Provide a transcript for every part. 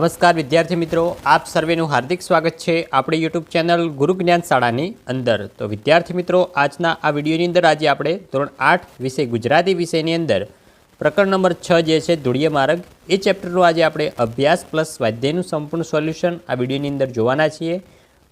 નમસ્કાર વિદ્યાર્થી મિત્રો, આપ સર્વેનું હાર્દિક સ્વાગત છે આપણી યુટ્યુબ ચેનલ ગુરુ જ્ઞાન શાળાની અંદર. તો વિદ્યાર્થી મિત્રો, આજના આ વિડીયોની અંદર આજે આપણે ધોરણ આઠ વિષય ગુજરાતી વિષયની અંદર પ્રકરણ નંબર છ જે છે, ધૂળિય માર્ગ, એ ચેપ્ટરનો આજે આપણે અભ્યાસ પ્લસ સ્વાધ્યાયનું સંપૂર્ણ સોલ્યુશન આ વિડીયોની અંદર જોવાના છીએ.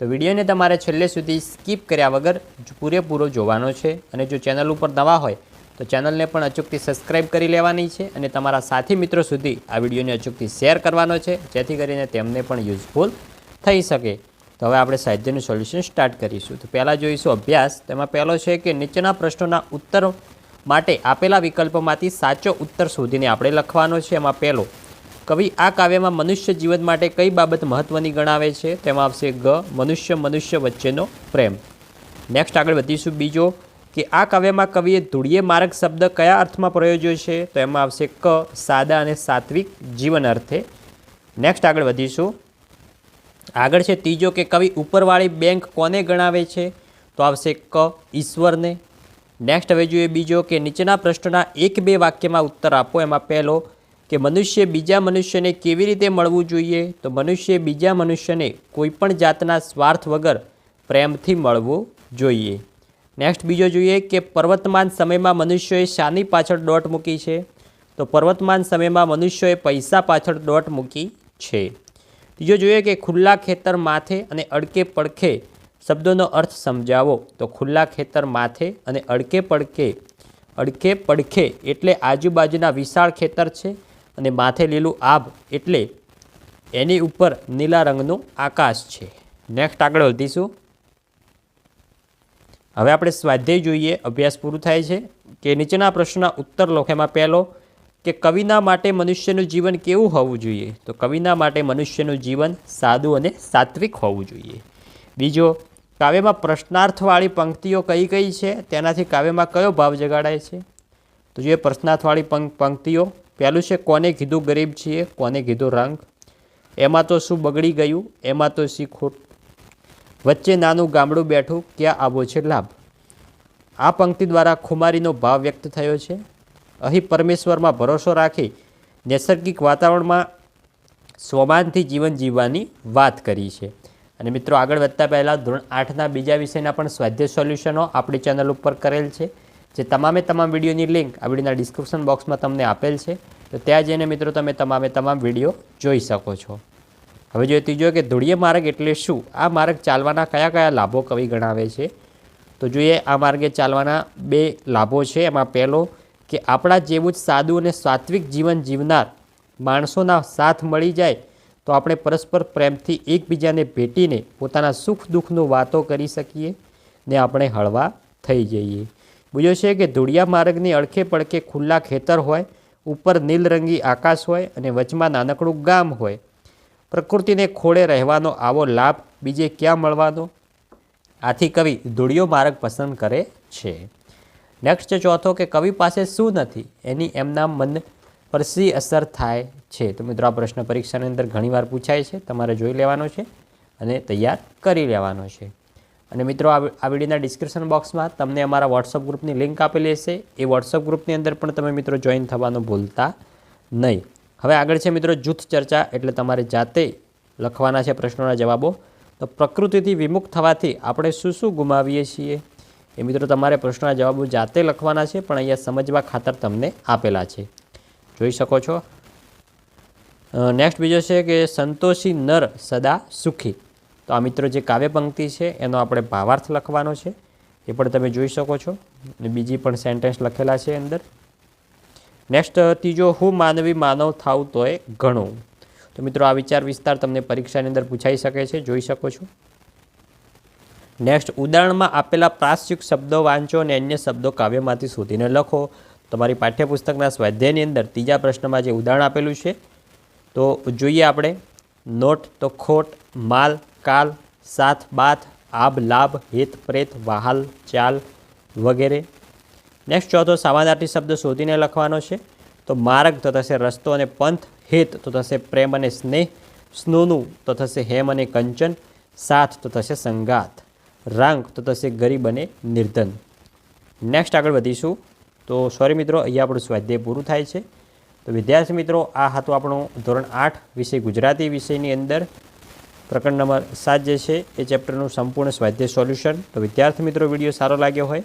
તો વિડીયોને તમારે છેલ્લે સુધી સ્કીપ કર્યા વગર પૂરેપૂરો જોવાનો છે અને જો ચેનલ ઉપર નવા હોય તો ચેનલને પણ અચૂકથી સબસ્ક્રાઇબ કરી લેવાની છે અને તમારા સાથી મિત્રો સુધી આ વિડીયોને અચૂકથી શેર કરવાનો છે, જેથી કરીને તેમને પણ યુઝફુલ થઈ શકે. તો હવે આપણે સાહિત્યનું સોલ્યુશન સ્ટાર્ટ કરીશું. તો પહેલાં જોઈશું અભ્યાસ. તેમાં પહેલો છે કે નીચેના પ્રશ્નોના ઉત્તર માટે આપેલા વિકલ્પોમાંથી સાચો ઉત્તર શોધીને આપણે લખવાનો છે. એમાં પહેલો, કવિ આ કાવ્યમાં મનુષ્ય જીવન માટે કઈ બાબત મહત્ત્વની ગણાવે છે? તેમાં આવશે ગ, મનુષ્ય મનુષ્ય વચ્ચેનો પ્રેમ. નેક્સ્ટ આગળ વધીશું બીજો કે આ કાવ્યમાં કવિએ ધૂળીએ માર્ગ શબ્દ કયા અર્થમાં પ્રયોજ્યો છે? તો એમાં આવશે ક, સાદા અને સાત્વિક જીવન અર્થે. નેક્સ્ટ આગળ વધીશું. આગળ છે ત્રીજો કે કવિ ઉપરવાળી બેંક કોને ગણાવે છે? તો આવશે ક, ઈશ્વરને. નેક્સ્ટ હવે જોઈએ બીજો કે નીચેના પ્રશ્નના એક બે વાક્યમાં ઉત્તર આપો. એમાં પહેલો કે મનુષ્ય બીજા મનુષ્યને કેવી રીતે મળવું જોઈએ? તો મનુષ્ય બીજા મનુષ્યને કોઈપણ જાતના સ્વાર્થ વગર પ્રેમથી મળવું જોઈએ. નેક્સ્ટ બીજો જોઈએ કે પર્વતમાન સમયમાં મનુષ્યોએ શાની પાછળ દોટ મૂકી છે. તો પર્વતમાન સમયમાં મનુષ્યોએ પૈસા પાછળ દોટ મૂકી છે. ત્રીજો જોઈએ કે ખુલ્લા ખેતર માથે અને અડકે પડખે શબ્દોનો અર્થ સમજાવો. તો ખુલ્લા ખેતર માથે અને અડકે પડકે અડકે પડખે એટલે આજુબાજુના વિશાળ ખેતર છે અને માથે લીલું આભ એટલે એની ઉપર નીલા રંગનું આકાશ છે. નેક્સ્ટ આગળ વધીશું. હવે આપણે સ્વાધ્યાય જોઈએ, અભ્યાસ પૂરું થાય છે, કે નીચેના પ્રશ્નના ઉત્તર લખો એમાં પહેલો, કે કવિના માટે મનુષ્યનું જીવન કેવું હોવું જોઈએ? તો કવિના માટે મનુષ્યનું જીવન સાદું અને સાત્વિક હોવું જોઈએ. બીજો, કાવ્યમાં પ્રશ્નાર્થવાળી પંક્તિઓ કઈ કઈ છે? તેનાથી કાવ્યમાં કયો ભાવ જગાડાય છે? તો જોઈએ પ્રશ્નાર્થવાળી પંક પંક્તિઓ. પહેલું છે, કોને કીધું ગરીબ છીએ, કોને કીધું રંગ? એમાં તો શું બગડી ગયું? એમાં તો શી ખોટ વચ્ચે નાનું ગામડું બેઠું ક્યાં આવો છે લાભ? આ પંક્તિ દ્વારા ખુમારીનો ભાવ વ્યક્ત થયો છે. અહીં પરમેશ્વરમાં ભરોસો રાખી નૈસર્ગિક વાતાવરણમાં સ્વમાનથી જીવન જીવવાની વાત કરી છે. અને મિત્રો, આગળ વધતા પહેલાં ધોરણ આઠના બીજા વિષયના પણ સ્વાધ્યાય સોલ્યુશનો આપણી ચેનલ ઉપર કરેલ છે. જે તમામે તમામ વિડીયોની લિંક આ વિડીયોના ડિસ્ક્રિપ્શન બોક્સમાં તમને આપેલ છે. તો ત્યાં જઈને મિત્રો, તમે તમામે તમામ વીડિયો જોઈ શકો છો. હવે જોઈએ ત્રીજો કે ધૂળીય માર્ગ એટલે શું? આ માર્ગ ચાલવાના કયા કયા લાભો કવિ ગણાવે છે? તો જોઈએ આ માર્ગે ચાલવાના બે લાભો છે. એમાં પહેલો કે આપણા જેવું જ સાદું અને સાત્વિક જીવન જીવનાર માણસોના સાથ મળી જાય તો આપણે પરસ્પર પ્રેમથી એકબીજાને ભેટીને પોતાના સુખ દુઃખનું વાતો કરી શકીએ ને આપણે હળવા થઈ જઈએ. બીજો છે કે ધૂળિયા માર્ગની અડખે પડખે ખુલ્લા ખેતર હોય, ઉપર નીલરંગી આકાશ હોય અને વચમાં નાનકડું ગામ હોય પ્રકૃતિને ખોળે રહેવાનો આવો લાભ બીજે ક્યાં મળવાનો? આથી કવિ ધૂળિયો માર્ગ પસંદ કરે છે. નેક્સ્ટ ચોથો કે કવિ પાસે શું નથી? એની એમના મન પર સી અસર થાય છે? તો મિત્રો, આ પ્રશ્ન પરીક્ષાની અંદર ઘણીવાર પૂછાય છે. તમારે જોઈ લેવાનો છે અને તૈયાર કરી લેવાનો છે. અને મિત્રો, આ વિડીયોના ડિસ્ક્રિપ્શન બોક્સમાં તમને અમારા વોટ્સઅપ ગ્રુપની લિંક આપેલી હશે. એ વોટ્સઅપ ગ્રુપની અંદર પણ તમે મિત્રો જોઈન થવાનું ભૂલતા નહીં. હવે આગળ છે મિત્રો જૂથ ચર્ચા, એટલે તમારે જાતે લખવાના છે પ્રશ્નોના જવાબો. તો પ્રકૃતિથી વિમુખ થવાથી આપણે શું શું ગુમાવીએ છીએ? એ મિત્રો તમારે પ્રશ્નોના જવાબો જાતે લખવાના છે, પણ અહીંયા સમજવા ખાતર તમને આપેલા છે. જોઈ શકો છો. નેક્સ્ટ બીજો છે કે સંતોષી નર સદા સુખી. તો આ મિત્રો જે કાવ્ય પંક્તિ છે, એનો આપણે ભાવાર્થ લખવાનો છે. એ પણ તમે જોઈ શકો છો. બીજી પણ સેન્ટેન્સ લખેલા છે અંદર. નેક્સ્ટ ત્રીજો, હું માનવી માનવ થાવ તોય ઘણું. તો મિત્રો, આ વિચાર વિસ્તાર તમને પરીક્ષાની અંદર પૂછાઈ શકે છે, જોઈ શકો છો. નેક્સ્ટ ઉદાહરણમાં આપેલા પ્રાશ્ચિક શબ્દો વાંચો અને અન્ય શબ્દો કાવ્યમાંથી શોધીને લખો. તમારી પાઠ્યપુસ્તકના સ્વાધ્યાયની અંદર ત્રીજા પ્રશ્નમાં જે ઉદાહરણ આપેલું છે, તો જોઈએ આપણે. નોટ તો ખોટ, માલ, કાલ, સાથ, બાથ આબ લાભ, હિત, પ્રેત, વહાલ, ચાલ વગેરે. નેક્સ્ટ ચોથો સમાનાર્થી શબ્દ શોધીને લખવાનો છે. તો માર્ગ તો થશે રસ્તો અને પંથ, હેત તો થશે પ્રેમ અને સ્નેહ, સ્નોનું તો થશે હેમ અને કંચન, સાથ તો થશે સંગાત રાંક તો થશે ગરીબ અને નિર્ધન. નેક્સ્ટ આગળ વધીશું. તો સોરી મિત્રો, અહીંયા આપણું સ્વાધ્યાય પૂરું થાય છે. તો વિદ્યાર્થી મિત્રો, આ હતું આપણું ધોરણ આઠ વિષય ગુજરાતી વિષયની અંદર. પ્રકરણ નંબર સાત જે છે, એ ચેપ્ટરનું સંપૂર્ણ સ્વાધ્યાય સોલ્યુશન તો વિદ્યાર્થી મિત્રો, વીડિયો સારો લાગ્યો હોય